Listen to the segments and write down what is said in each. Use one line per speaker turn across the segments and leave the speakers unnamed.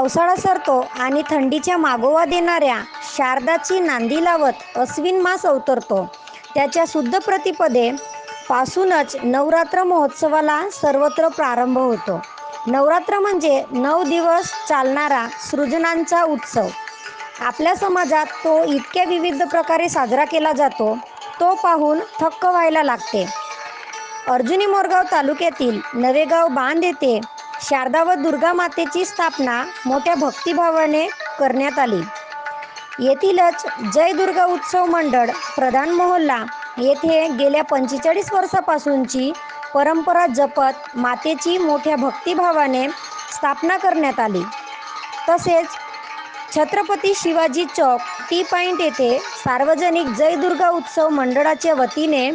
पावसाळा सरतो आणि थंडीच्या मागोवा देणाऱ्या शारदाची नांदी लावत अश्विन मास अवतरतो. त्याच्या शुद्ध प्रतिपदे पासूनच नवरात्र महोत्सवाला सर्वत्र प्रारंभ होतो. नवरात्र म्हणजे नऊ दिवस चालणारा सृजनांचा उत्सव. आपल्या समाजात तो इतक्या विविध प्रकारे साजरा केला जातो तो पाहून थक्क व्हायला लागते. अर्जुनी मोरगाव तालुक्यातील नवेगाव बांध येथे शारदा व दुर्गा मातेची स्थापना मोठ्या भक्तिभावाने करण्यात आली. येथीलच जय दुर्गा उत्सव मंडळ प्रधान मोहल्ला येथे गेल्या पंचेचाळीस वर्षापासूनची परंपरा जपत मातेची मोठ्या भक्तिभावाने स्थापना करण्यात आली. तसेच छत्रपती शिवाजी चौक टी पॉईंट येथे सार्वजनिक जय दुर्गा उत्सव मंडळाच्या वतीने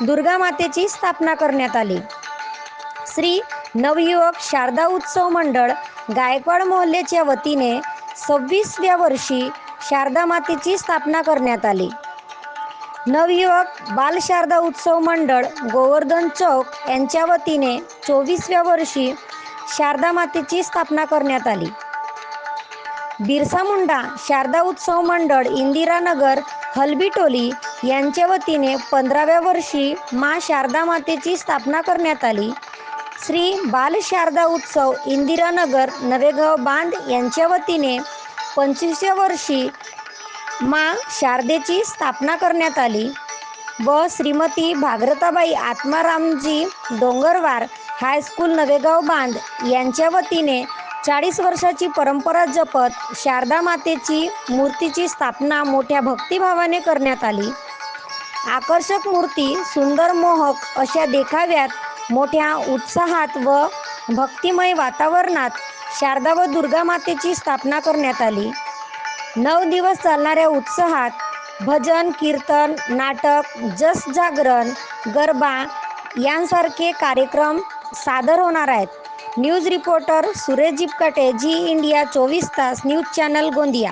दुर्गा मातेची स्थापना करण्यात आली. श्री नवयुवक शारदा उत्सव मंडळ गायकवाड मोहल्ल्याच्या वतीने सव्वीसव्या वर्षी शारदा मातेची स्थापना करण्यात आली. नवयुवक बाल शारदा उत्सव मंडळ गोवर्धन चौक यांच्या वतीने चोवीसव्या वर्षी शारदा मातेची स्थापना करण्यात आली. बिरसा मुंडा शारदा उत्सव मंडळ इंदिरानगर हलबीटोली यांच्या वतीने पंधराव्या वर्षी मा शारदा मातेची स्थापना करण्यात आली. श्री बाल शारदा उत्सव इंदिरानगर नवेगाव बांध यांच्या वतीने पंचवीसव्या वर्षी मा शारदेची स्थापना करण्यात आली व श्रीमती भागरताबाई आत्मारामजी डोंगरवार हायस्कूल नवेगाव बांध यांच्या वतीने चाळीस वर्षाची परंपरा जपत शारदा मातेची मूर्तीची स्थापना मोठ्या भक्तिभावाने करण्यात आली. आकर्षक मूर्ती सुंदर मोहक अशा देखाव्यात मोठ्या उत्साहात व भक्तिमय वातावरणात शारदा व दुर्गा मातेची स्थापना करण्यात आली. नऊ दिवस चालणाऱ्या उत्साहात भजन कीर्तन नाटक जस जागरण गरबा यांसारखे कार्यक्रम सादर होणार आहेत. News reporter Suresh Jipkate ji India चोवीस तास न्यूज चॅनल गोंदिया.